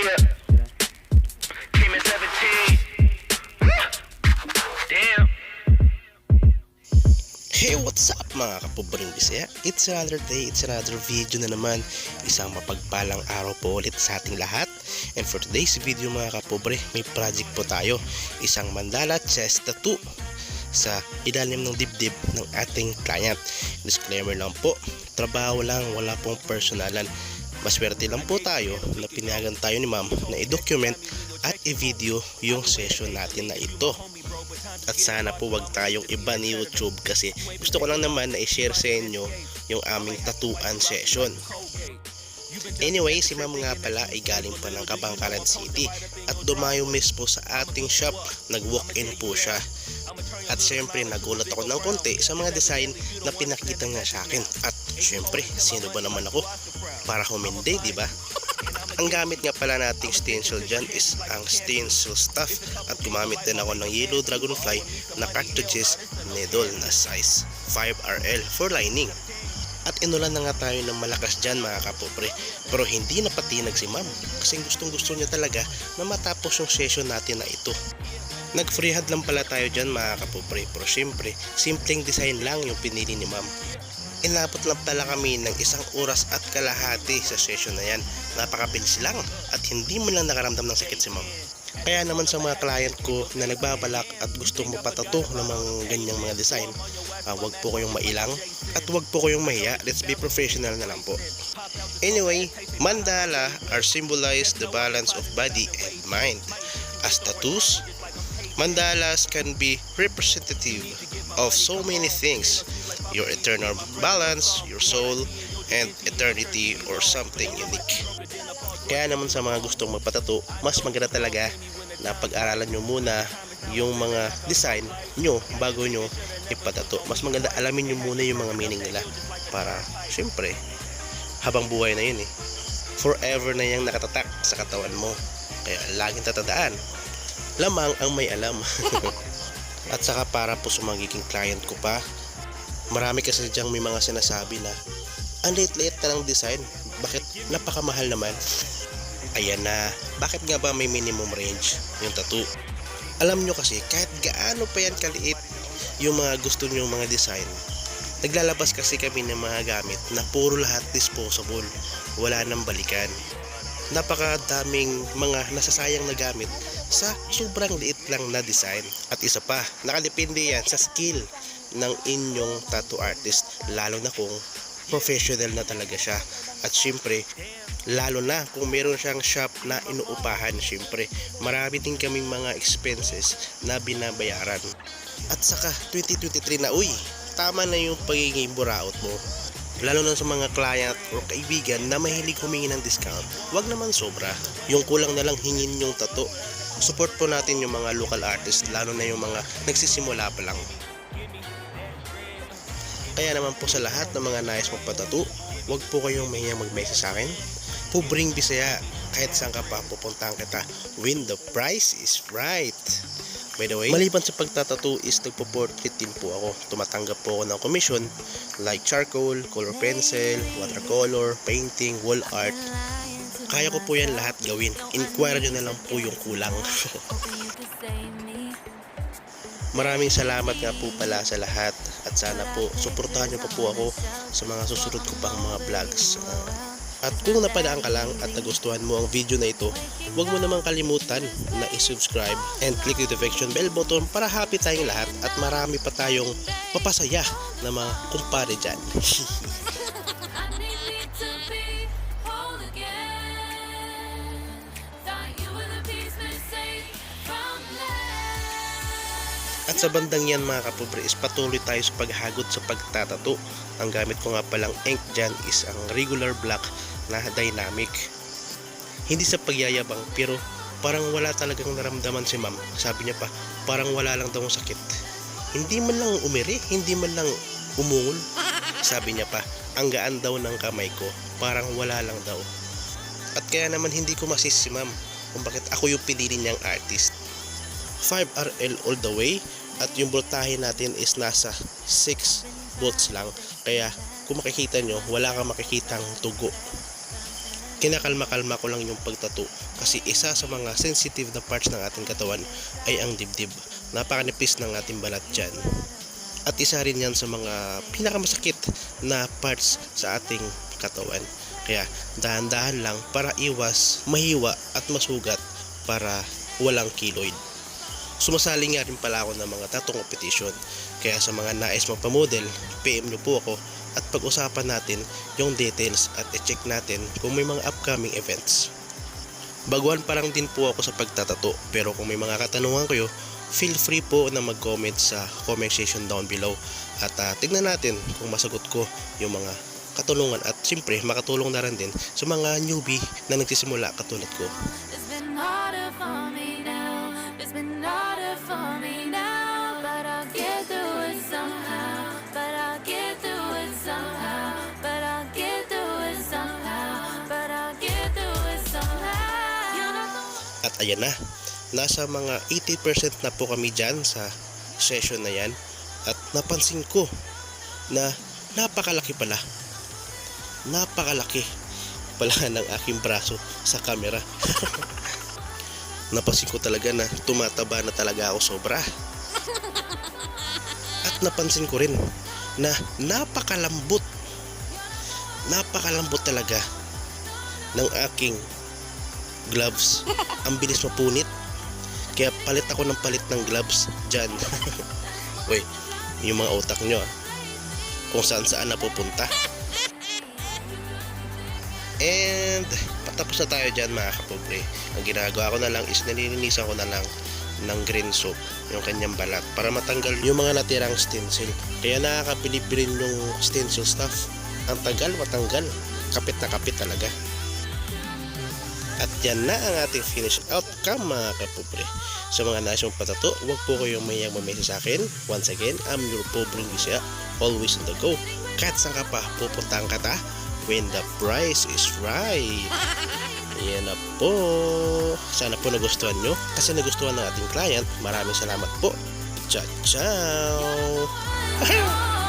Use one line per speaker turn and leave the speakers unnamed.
Yeah. Team at 17. Damn.
Hey, what's up mga kapobring bisaya? It's another day, it's another video na naman. Isang mapagpalang araw po ulit sa ating lahat. And for today's video mga kapobre, may project po tayo. Isang mandala chest tattoo sa ilalim ng dibdib ng ating client. Disclaimer lang po, trabaho lang, wala pong personalan. Maswerte lang po tayo na pinayagan tayo ni ma'am na i-document at i-video yung session natin na ito. At sana po wag tayong iba ni YouTube kasi gusto ko lang naman na i-share sa inyo yung aming tatuan session. Anyway, si ma'am nga pala ay galing pa ng Kabangkalan City at dumayo mismo sa ating shop. Nag-walk-in po siya. At syempre, nagulat ako ng konti sa mga design na pinakita niya sa akin. At syempre, sino ba naman ako para humindi, di ba? Ang gamit nga pala nating stencil dyan is ang stencil stuff at gumamit din ako ng yellow dragonfly na cartridges needle na size 5RL for lining. At inulan na nga tayo ng malakas dyan mga kapopre pero hindi napatinag si ma'am kasi gustong gusto niya talaga na matapos yung session natin na ito. Nag freehand lang pala tayo dyan mga kapopre pero syempre simpleng design lang yung pinili ni ma'am. Inabot lang pala kami ng isang oras at kalahati sa session na yan. Napakabilis lang at hindi mo lang nakaramdam ng sakit si ma'am. Kaya naman sa mga client ko na nagbabalak at gusto mo patato ng mga ganyang mga design, ah, wag po kayong mailang at wag po kayong mahiya. Let's be professional na lang po. Anyway, mandala are symbolize the balance of body and mind. As tattoos, mandalas can be representative of so many things your eternal balance, your soul, and eternity or something unique. Kaya naman sa mga gustong magpatato, mas maganda talaga na pag-aralan nyo muna yung mga design nyo bago nyo ipatato. Mas maganda alamin nyo muna yung mga meaning nila para syempre habang buhay na yun eh. Forever na yung nakatatak sa katawan mo. Kaya laging tatandaan. Lamang ang may alam. At saka para po sa magiging client ko pa, marami kasi diyang may mga sinasabi na ang liit-liit na ng design. Bakit napakamahal naman? Ayan na, bakit nga ba may minimum range yung tattoo? Alam nyo kasi kahit gaano pa yan kaliit yung mga gusto nyo mga design, naglalabas kasi kami ng mga gamit na puro lahat disposable, wala nang balikan. Napakadaming mga nasasayang na gamit sa sobrang liit lang na design. At isa pa, nakadepende yan sa skill ng inyong tattoo artist lalo na kung professional na talaga siya. At syempre lalo na kung meron siyang shop na inuupahan syempre marami din kaming mga expenses na binabayaran. At saka 2023 na uy tama na yung pagiging buraot mo. Lalo na sa mga client o kaibigan na mahilig humingi ng discount wag naman sobra. Yung kulang na lang hingin yung tato support po natin yung mga local artists lalo na yung mga nagsisimula pa lang kaya naman po sa lahat ng mga nais magpatato, huwag po kayong mahiyang mag-message sa akin. Pubring Bisaya, kahit saan ka pa pupuntahan kita, when the price is right. By the way, maliban sa pagtatato is nagpo-portrait din po ako. Tumatanggap po ako ng commission like charcoal, color pencil, watercolor, painting, wall art. Kaya ko po yan lahat gawin. Inquire nyo na lang po yung kulang. Maraming salamat nga po pala sa lahat at sana po suportahan niyo pa po ako sa mga susunod ko pang mga vlogs. Ah, at kung napadaan ka lang at nagustuhan mo ang video na ito, huwag mo namang kalimutan na i-subscribe and click notification bell button para happy tayong lahat at marami pa tayong mapasaya na mga kumpare dyan. At sa bandang yan mga kapobre is patuloy tayo sa paghagot sa pagtatato. Ang gamit ko nga palang ink dyan is ang regular black na dynamic. Hindi sa pagyayabang pero parang wala talagang naramdaman si ma'am. Sabi niya pa parang wala lang daw sakit. Hindi man lang umiri, hindi man lang umungol. Sabi niya pa, ang gaan daw ng kamay ko, parang wala lang daw. At kaya naman hindi ko masis si ma'am kung bakit ako yung pinili niyang artist. 5RL all the way at yung voltahe natin is nasa 6 volts lang kaya kung makikita nyo wala kang makikitang tugo kinakalma-kalma ko lang yung pagtato kasi isa sa mga sensitive na parts ng ating katawan ay ang dibdib. Napakanipis ng ating balat dyan. At isa rin yan sa mga pinakamasakit na parts sa ating katawan. Kaya dahan-dahan lang para iwas, mahiwa at masugat para walang keloid. Sumasali nga rin pala ako ng mga tattoo competition. Kaya sa mga nais magpamodel, PM nyo po ako at pag-usapan natin yung details at i-check natin kung may mga upcoming events. Baguhan pa lang din po ako sa pagtatato pero kung may mga katanungan kayo, feel free po na mag-comment sa comment section down below at ah, tignan natin kung masagot ko yung mga katulungan at siyempre makatulong na rin din sa mga newbie na nagsisimula katulad ko. At ayan na, nasa mga 80% na po kami dyan sa session na yan at napansin ko na napakalaki pala. Napakalaki pala ng aking braso sa camera. napansin ko talaga na tumataba na talaga ako sobra. At napansin ko rin na napakalambot. Napakalambot talaga ng aking gloves. Ang bilis mapunit. Kaya palit ako ng palit ng gloves dyan. Uy, yung mga utak nyo ah. Kung saan saan napupunta. And patapos na tayo dyan mga kapobre. Ang ginagawa ko na lang is nililinisan ko na lang ng green soap yung kanyang balat para matanggal yung mga natirang stencil. Kaya nakakabilib rin yung stencil stuff. Ang tagal matanggal. Kapit na kapit talaga. At yan na ang ating finish outcome mga kapobre. Sa mga nais mong patato, huwag po kayong mayang mamesa sa akin. Once again, I'm your pobreng bisya, always on the go. Kahit saan ka pa, pupuntahan ka ta when the price is right. Yan na po. Sana po nagustuhan nyo. Kasi nagustuhan ng ating client. Maraming salamat po. Ciao, ciao!